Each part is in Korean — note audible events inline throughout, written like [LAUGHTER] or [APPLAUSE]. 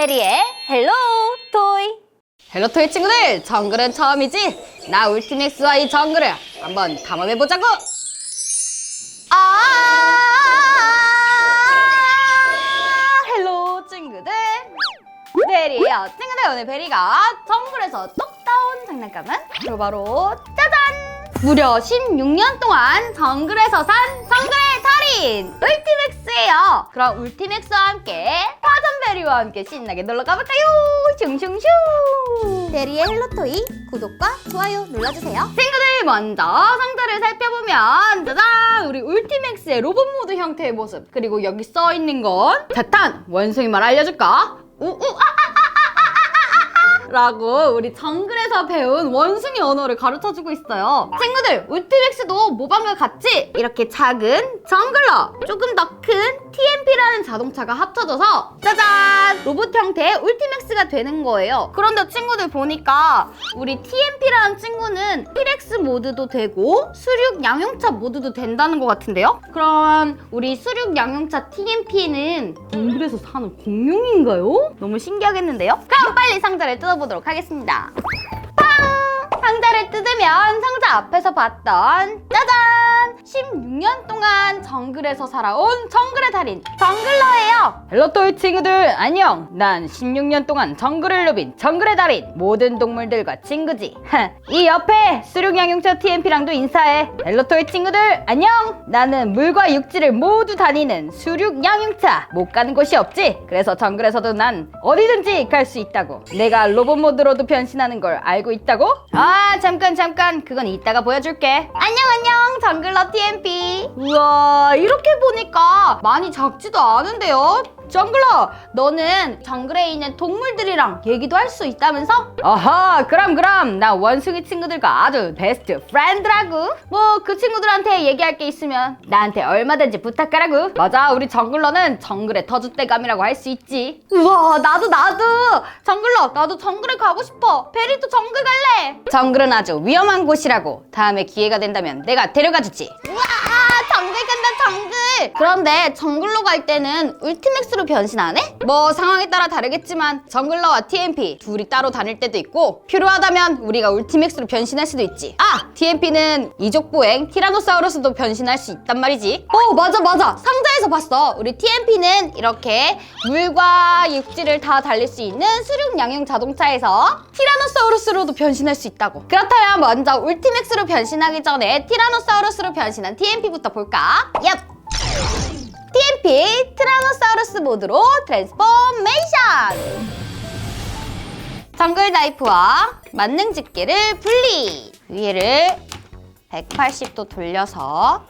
베리의 헬로 토이. 헬로토이 친구들 정글은 처음이지? 나 울티맥스와 이 정글을 한번 탐험해보자고! 아! 헬로 친구들. 베리예요. 친구들 오늘 베리가 정글에서 똑 따온 장난감은 바로 바로 짜잔! 무려 16년 동안 정글에서 산 정글 의 달인! 울티맥스예요. 그럼 울티맥스와 함께 파전베리와 함께 신나게 놀러 가볼까요? 슝슝슝! 베리의 헬로토이 구독과 좋아요 눌러주세요. 친구들 먼저 상자를 살펴보면 짜잔! 우리 울티맥스의 로봇 모드 형태의 모습. 그리고 여기 써 있는 건 자탄 원숭이 말 알려줄까? 우우 라고 우리 정글에서 배운 원숭이 언어를 가르쳐주고 있어요. 친구들, 울티맥스도 모방과 같이 이렇게 작은 정글러, 조금 더 큰 TMP라는 자동차가 합쳐져서 짜잔! 로봇 형태의 울티맥스가 되는 거예요. 그런데 친구들 보니까 우리 TMP라는 친구는 피렉스 모드도 되고 수륙 양용차 모드도 된다는 것 같은데요? 그럼 우리 수륙 양용차 TMP는 정글에서 사는 공룡인가요? 너무 신기하겠는데요? 그럼 빨리 상자를 뜯어 보도록 하겠습니다. 팡! 상자를 뜯으면 상자 앞에서 봤던 짜잔! 16년 동안 정글에서 살아온 정글의 달인 정글러예요. 헬로 토이 친구들 안녕. 난 16년 동안 정글을 누빈 정글의 달인 모든 동물들과 친구지. [LAUGHS] 이 옆에 수륙 양용차 TMP랑도 인사해. 헬로 토이 친구들 안녕. 나는 물과 육지를 모두 다니는 수륙 양용차. 못 가는 곳이 없지? 그래서 정글에서도 난 어디든지 갈 수 있다고. 내가 로봇 모드로도 변신하는 걸 알고 있다고? 아 잠깐 잠깐. 그건 이따가 보여줄게. 안녕 안녕. 정글러 TMP 우와 이렇게 보니까 많이 작지도 않은데요. 정글러 너는 정글에 있는 동물들이랑 얘기도 할 수 있다면서? 어허 그럼 그럼. 나 원숭이 친구들과 아주 베스트 프렌드라고 뭐 그 친구들한테 얘기할 게 있으면 나한테 얼마든지 부탁하라고 맞아 우리 정글러는 정글의 터줏대감이라고 할 수 있지. 우와 나도 나도. 정글러 나도 정글에 가고 싶어. 베리도 정글 갈래. 정글은 아주 위험한 곳이라고 다음에 기회가 된다면 내가 데려가 주지. 우와 정글 간다 정글. 그런데 정글로 갈 때는 울티맥스로 변신 안 해? 뭐 상황에 따라 다르겠지만 정글러와 TMP 둘이 따로 다닐 때도 있고 필요하다면 우리가 울티맥스로 변신할 수도 있지. 아 TMP는 이족보행 티라노사우루스도 변신할 수 있단 말이지. 어 맞아 맞아. 상자에서 봤어. 우리 TMP는 이렇게 물과 육지를 다 달릴 수 있는 수륙 양용 자동차에서 티라노 사우루스로도 변신할 수 있다고. 그렇다면 먼저 울티맥스로 변신하기 전에 티라노사우루스로 변신한 TMP부터 볼까? 얍! TMP 티라노사우루스 모드로 트랜스포메이션! 정글 다이프와 만능 집게를 분리! 위를 180도 돌려서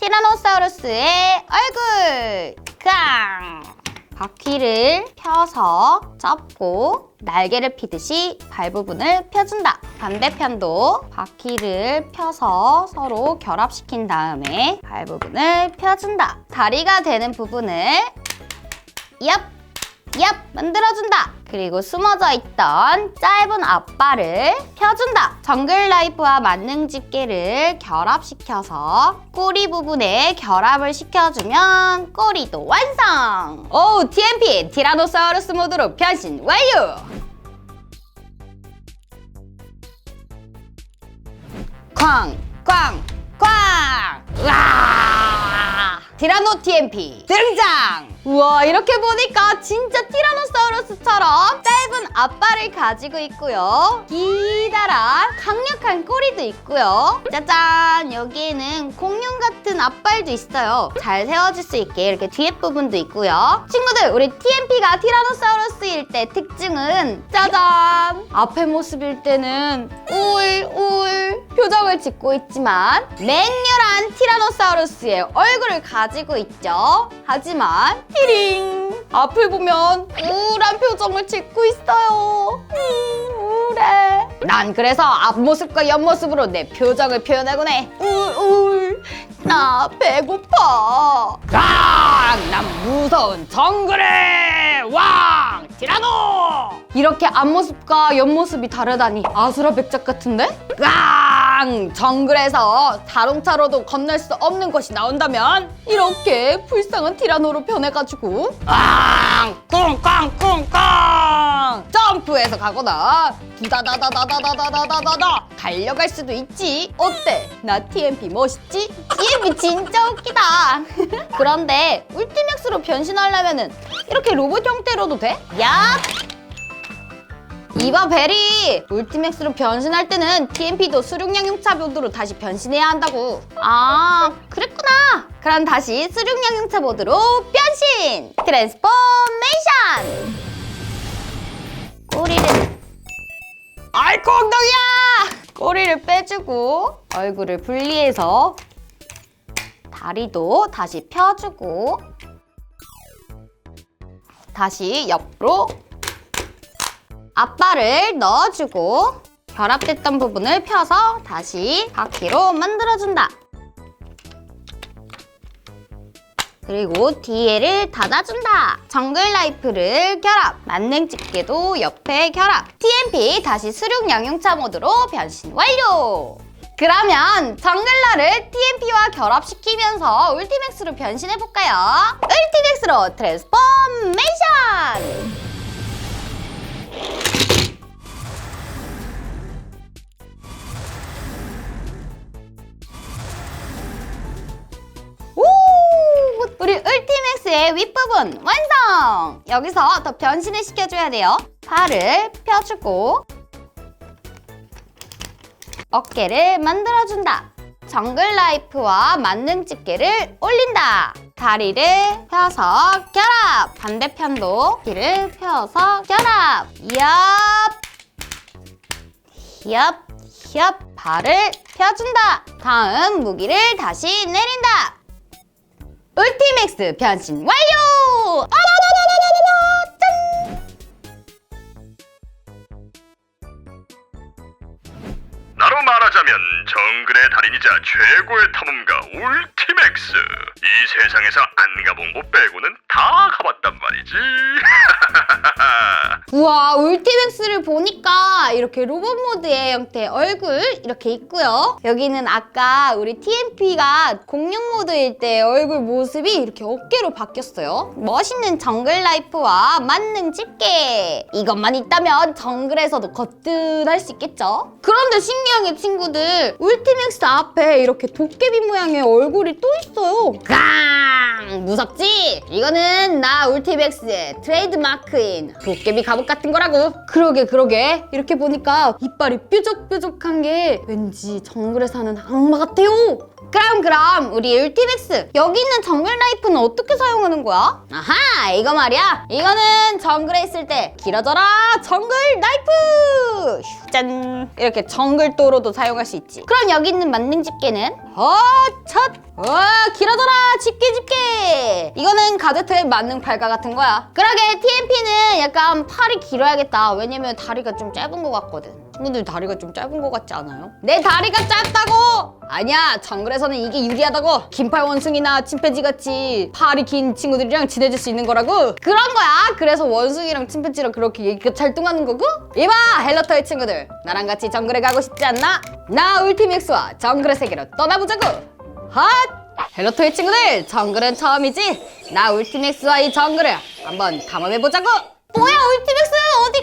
티라노사우루스의 얼굴! 깡 바퀴를 펴서 접고 날개를 피듯이 발 부분을 펴준다 반대편도 바퀴를 펴서 서로 결합시킨 다음에 발 부분을 펴준다 다리가 되는 부분을 얍! 얍! 만들어준다! 그리고 숨어져 있던 짧은 앞발을 펴준다! 정글 라이프와 만능 집게를 결합시켜서 꼬리 부분에 결합을 시켜주면 꼬리도 완성! 오 TMP 티라노사우루스 모드로 변신 완료 쾅! 꽝! 꽝! 티라노 TMP 등장! 우와 이렇게 보니까 진짜 티라노사우루스처럼 짧은 앞발을 가지고 있고요. 기다란 강력한 꼬리도 있고요. 짜잔! 여기에는 공룡 같은 앞발도 있어요. 잘 세워질 수 있게 이렇게 뒤에 부분도 있고요. 친구들 우리 TMP가 티라노사우루스일 때 특징은 짜잔! 앞의 모습일 때는 울울 표정을 짓고 있지만 맹렬 한 티라노사우루스의 얼굴을 가지고 있죠 하지만 티링 앞을 보면 우울한 표정을 짓고 있어요 음, 우울해 난 그래서 앞모습과 옆모습으로 내 표정을 표현하곤 해 우울 나 배고파 깡! 난 무서운 정글의 왕 티라노! 이렇게 앞모습과 옆모습이 다르다니 아수라 백작 같은데? 깡! 깡 정글에서 자동차로도 건널 수 없는 것이 나온다면 이렇게 불쌍한 티라노로 변해가지고 깡 꿍깡꿍깡 점프해서 가거나 두다다다다다다다다다다! 달려갈 수도 있지. 어때? 나 TMP 멋있지? TMP 진짜 웃기다. [LAUGHS] 그런데 울티맥스로 변신하려면은 이렇게 로봇 형태로도 돼? 야 이봐 베리! 울티맥스로 변신할 때는 TMP도 수륙양용차 모드로 다시 변신해야 한다고. 아 그랬구나. 그럼 다시 수륙양용차 모드로 변신! 트랜스포메이션! 꼬리를 아이고 엉덩이야! 꼬리를 빼주고 얼굴을 분리해서 다리도 다시 펴주고 다시 옆으로 앞발을 넣어주고 결합됐던 부분을 펴서 다시 바퀴로 만들어준다. 그리고 뒤에를 닫아준다. 정글 라이프를 결합. 만능 집게도 옆에 결합. TMP 다시 수륙 양용차 모드로 변신 완료. 그러면 정글러를 TMP와 결합시키면서 울티맥스로 변신해볼까요? 울티맥스로 트랜스포메이션! 우리 울티맥스의 윗부분 완성! 여기서 더 변신을 시켜줘야 돼요. 팔을 펴주고 어깨를 만들어준다. 정글 라이프와 만능 집게를 올린다. 다리를 펴서 결합. 반대편도 귀를 펴서 결합. 얍. 얍. 얍. 발을 펴준다. 다음 무기를 다시 내린다. 울티맥스 변신 완료! 나로 말하자면 정글의 달인이자 최고의 탐험가 울티맥스. 이 세상에서 안 가본 곳 빼고는 다 가봤단 말이지 [LAUGHS] 우와 울티맥스를 보니까 이렇게 로봇 모드의 형태 얼굴 이렇게 있고요. 여기는 아까 우리 TMP가 공룡 모드일 때 얼굴 모습이 이렇게 어깨로 바뀌었어요. 멋있는 정글 라이프와 만능 집게. 이것만 있다면 정글에서도 거뜬할 수 있겠죠? 그런데 신기한 게 친구들 울티맥스 앞에 이렇게 도깨비 모양의 얼굴이 또 있어요. 깡! 무섭지? 이거는 나 울티맥스의 트레이드마크인 도깨비 갑옷 같은 거라고. 그러게 그러게. 이렇게 보니까 이빨이 뾰족뾰족한 게 왠지 정글에 사는 악마 같아요. 그럼 그럼 우리 울티맥스. 여기 있는 정글 라이프는 어떻게 사용하는 거야? 아하 이거 말이야. 이거는 정글에 있을 때 길어져라 정글 라이프! 휴, 짠. 이렇게 정글 도로도 사용할 수 있지. 그럼 여기 있는 만능 집게는 어첫! 와 길어져라! 집게 집게! 이거는 가제트의 만능 발가 같은 거야. 그러게 TMP는 약간 팔이 길어야겠다. 왜냐면 다리가 좀 짧은 것 같거든. 친구들 다리가 좀 짧은 것 같지 않아요? 내 다리가 짧다고! 아니야 정글에서는 이게 유리하다고. 긴팔 원숭이나 침팬지 같이 팔이 긴 친구들이랑 친해질 수 있는 거라고. 그런 거야. 그래서 원숭이랑 침팬지랑 그렇게 얘기가 잘 통하는 거고? 이봐 헬로터의 친구들. 나랑 같이 정글에 가고 싶지 않나? 나 울티맥스와 정글의 세계로 떠나보자고. 핫! 헬로토의 친구들 정글은 처음이지? 나 울티맥스와 이 정글을 한번 탐험해보자고. 뭐야 울티맥스 어디